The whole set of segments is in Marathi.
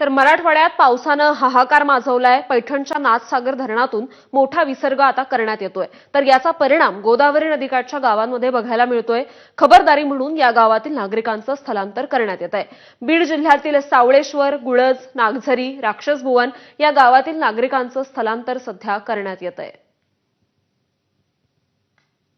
तर मराठवाड्यात पावसानं हाहाकार माजवलाय. पैठणच्या नाथसागर धरणातून मोठा विसर्ग आता करण्यात येतोय. तर याचा परिणाम गोदावरी नदीकाठच्या गावांमध्ये बघायला मिळतोय. खबरदारी म्हणून या गावातील नागरिकांचं स्थलांतर करण्यात येत आहे बीड जिल्ह्यातील सावळेश्वर गुळज नागझरी राक्षसभुवन या गावातील नागरिकांचं स्थलांतर सध्या करण्यात येत आहे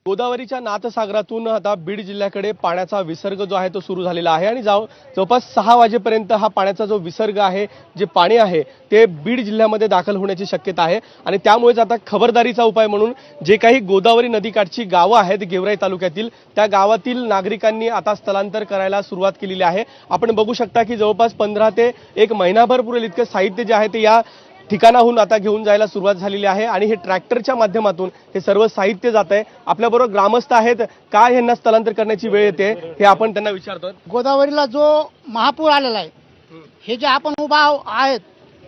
गोदावरीच्या नाथसागरातून आता बीड जिल्ह्याकडे पाण्याचा विसर्ग जो आहे तो सुरू झालेला आहे. आणि जाऊ जवळपास सहा वाजेपर्यंत हा पाण्याचा जो विसर्ग आहे जे पाणी आहे ते बीड जिल्ह्यामध्ये दाखल होण्याची शक्यता आहे. आणि त्यामुळेच आता खबरदारीचा उपाय म्हणून जे काही गोदावरी नदीकाठची गावं आहेत गेवराई तालुक्यातील त्या गावातील नागरिकांनी आता स्थलांतर करायला सुरुवात केलेली आहे. आपण बघू शकता की जवळपास पंधरा ते एक महिनाभर पुरेल इतकं साहित्य जे आहे ते या ठिकाणाहून आता घेऊन जायला सुरुवात झालेली आहे आणि हे ट्रॅक्टरच्या माध्यमातून हे सर्व साहित्य जात आहे. आपल्याबरोबर ग्रामस्थ आहेत. काय यांना स्थलांतर करण्याची वेळ येते हे आपण त्यांना विचारतो गोदावरीला जो महापूर आलेला आहे हे जे आपण उभा आहो- आहेत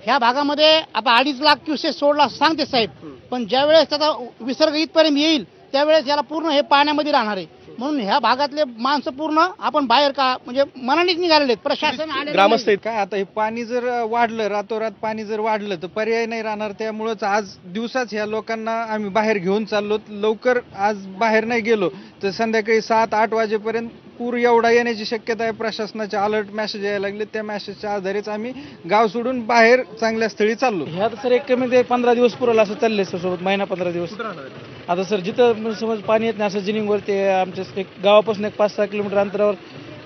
ह्या भागामध्ये आता अडीच लाख क्युसेस सोडला सांगते साहेब. पण ज्या वेळेस त्याचा विसर्ग इथपर्यंत येईल त्यावेळेस याला पूर्ण हे पाण्यामध्ये राहणार आहे. म्हणून ह्या भागातले माणसं पूर्ण आपण बाहेर का म्हणजे मनानेच निघालेले आहेत. प्रशासन आलेलं ग्रामस्थ. आहेत काय आता हे पाणी जर वाढलं रातोरात पाणी जर वाढलं तर पर्याय नाही राहणार. त्यामुळंच आज दिवसाच ह्या लोकांना आम्ही बाहेर घेऊन चाललो लवकर आज बाहेर नाही गेलो तर संध्याकाळी सात आठ वाजेपर्यंत पूर एवढा येण्याची शक्यता आहे. प्रशासनाचे अलर्ट मेसेज यायला लागले. त्या मेसेजच्या आधारेच आम्ही गाव सोडून बाहेर चांगल्या स्थळी चाललो. ह्या तर सर एक कमी ते पंधरा दिवस पुरवलं असं चाललंय सर सोबत महिना पंधरा दिवस. आता सर जिथं समज पाणी येत नाही असं जिनिंगवर ते आमच्या एक गावापासून एक पाच सहा किलोमीटर अंतरावर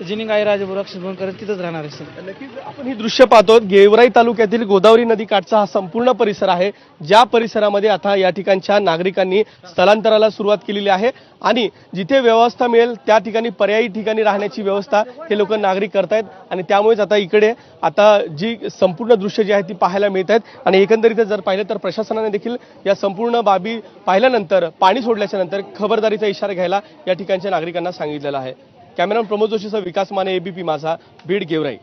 जिनिंग काही राजापूर अक्षरभवन करत तिथंच राहणार आहे सर. नक्कीच. आपण ही दृश्य पाहतो गेवराई तालुक्यातील गोदावरी नदी काठचा हा संपूर्ण परिसर आहे. ज्या परिसरामध्ये आता या ठिकाणच्या नागरिकांनी स्थलांतराला सुरुवात केलेली आहे आणि जिथे व्यवस्था मिळेल त्या ठिकाणी पर्यायी ठिकाणी राहण्याची व्यवस्था हे लोक नागरिक करतायत. आणि त्यामुळेच आता इकडे आता जी संपूर्ण दृश्य जी आहेत ती पाहायला मिळत आहेत आणि एकंदरीत जर पाहिलं तर प्रशासनाने देखील या संपूर्ण बाबी पाहिल्यानंतर पाणी सोडल्याच्या नंतर खबरदारीचा इशारा घ्यायला या ठिकाणच्या नागरिकांना सांगितलेला आहे. कॅमेरामन प्रमोद जोशीसह विकास माने एबीपी माझा बीड गेवराई.